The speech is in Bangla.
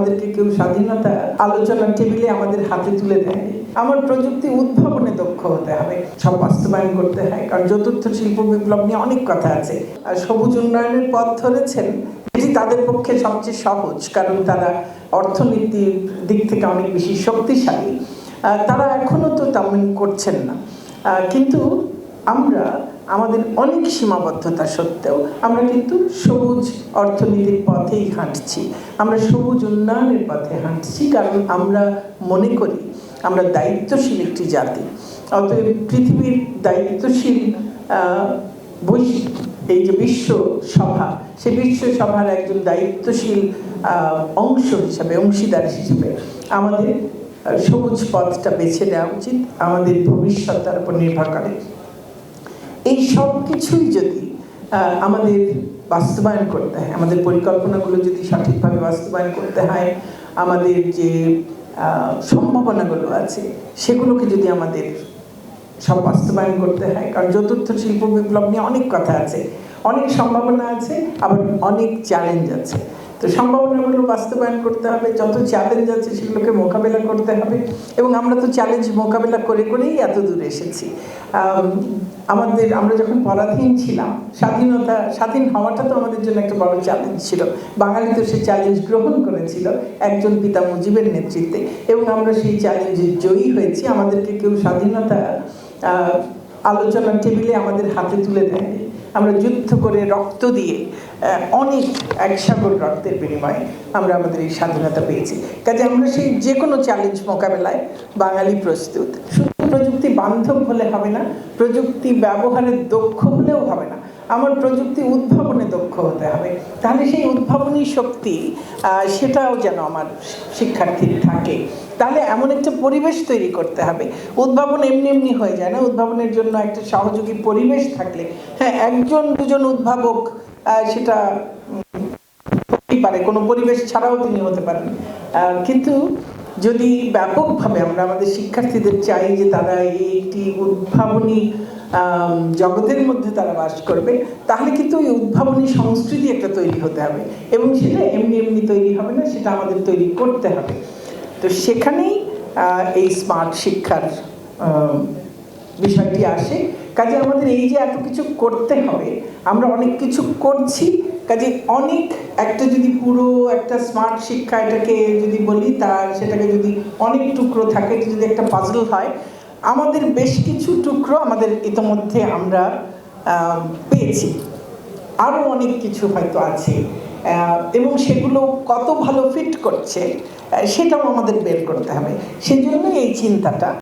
আমাদেরকে কেউ স্বাধীনতা আলোচনার টেবিলে আমাদের হাতে তুলে দেয় আমার প্রযুক্তি উদ্ভাবনে দক্ষ হতে হবে, সব বাস্তবায়ন করতে হয়, কারণ চতুর্থ শিল্প বিপ্লব নিয়ে অনেক কথা আছে। আর সবুজ উন্নয়নের পথ ধরেছেন, এটি তাদের পক্ষে সবচেয়ে সহজ, কারণ তারা অর্থনীতির দিক থেকে অনেক বেশি শক্তিশালী। তারা এখনও তো তেমন করছেন না। কিন্তু আমরা আমাদের অনেক সীমাবদ্ধতা সত্ত্বেও আমরা কিন্তু সবুজ অর্থনীতির পথেই হাঁটছি। আমরা সবুজ উন্নয়নের পথে হাঁটছি কারণ আমরা মনে করি আমরা দায়িত্বশীল একটি জাতি। অতএব পৃথিবীর দায়িত্বশীল আহ, বৈশ্ব এই যে বিশ্ব সভা সেই বিশ্ব সভার একজন দায়িত্বশীল অংশ হিসাবে অংশীদার হিসেবে আমাদের সবুজ পথটা বেছে নেওয়া উচিত আমাদের ভবিষ্যৎ তার উপর নির্ভর করে। এই সব কিছুই যদি আমাদের বাস্তবায়ন করতে হয়, আমাদের পরিকল্পনাগুলো যদি সঠিকভাবে বাস্তবায়ন করতে হয়, আমাদের যে সম্ভাবনাগুলো আছে, সেগুলোকে যদি আমাদের সব বাস্তবায়ন করতে হয়, কারণ চতুর্থ শিল্প বিপ্লব নিয়ে অনেক কথা আছে, অনেক সম্ভাবনা আছে, আবার অনেক চ্যালেঞ্জ আছে। তো সম্ভাবনাগুলো বাস্তবায়ন করতে হবে, যত চ্যালেঞ্জ আছে সেগুলোকে মোকাবেলা করতে হবে এবং আমরা তো চ্যালেঞ্জ মোকাবেলা করে করেই এত দূরে এসেছি। আমাদের, আমরা যখন পরাধীন ছিলাম, স্বাধীনতা, স্বাধীন হওয়াটা তো আমাদের জন্য একটা বড় চ্যালেঞ্জ ছিল। বাঙালি তো সেই চ্যালেঞ্জ গ্রহণ করেছিল একজন পিতা মুজিবের নেতৃত্বে এবং আমরা সেই চ্যালেঞ্জে জয়ী হয়েছি। আমাদেরকে কেউ স্বাধীনতা আলোচনার টেবিলে আমাদের হাতে তুলে দেয়নি। আমরা যুদ্ধ করে রক্ত দিয়ে অনেক এক সাগর রক্তের বিনিময়ে আমরা আমাদের এই স্বাধীনতা পেয়েছি। কাজে আমরা সেই যে কোনো চ্যালেঞ্জ মোকাবেলায় বাঙালি প্রস্তুত। শুধু প্রযুক্তি বান্ধব হলে হবে না, প্রযুক্তি ব্যবহারে দক্ষ হলেও হবে না। আমার প্রযুক্তি উদ্ভাবনে দক্ষ হতে হবে। তাহলে সেই উদ্ভাবনী শক্তি সেটাও যেন আমার শিক্ষার্থীর থাকে। তাহলে এমন একটা পরিবেশ তৈরি করতে হবে। উদ্ভাবন এমনি এমনি হয়ে যায় না। উদ্ভাবনের জন্য একটা সহযোগী পরিবেশ থাকলে হ্যাঁ একজন, দুজন উদ্ভাবক সেটা পারে। কোনো পরিবেশ ছাড়াও তিনি হতে পারেন। কিন্তু যদি ব্যাপকভাবে আমরা আমাদের শিক্ষার্থীদের চাই যে তারা এই একটি উদ্ভাবনী জগতের মধ্যে তারা বাস করবে, তাহলে কিন্তু ওই উদ্ভাবনী সংস্কৃতি একটা তৈরি হতে হবে। এবং সেটা এমনি এমনি তৈরি হবে না, সেটা আমাদের তৈরি করতে হবে। তো সেখানেই এই স্মার্ট শিক্ষার বিষয়টি আসে। কাজে আমাদের এই যে এত কিছু করতে হবে, আমরা অনেক কিছু করছি কাজে অনেক একটা যদি পুরো একটা স্মার্ট শিক্ষা এটাকে যদি বলি, তার সেটাকে যদি অনেক টুকরো থাকে যদি একটা পাজল হয়, আমাদের বেশ কিছু টুকরো আমাদের ইতোমধ্যে আমরা পেয়েছি। আরও অনেক কিছু হয়তো আছে এবং সেগুলো কত ভালো ফিট করছে সেটাও আমাদের বের করতে হবে। সেজন্যই এই চিন্তাটা।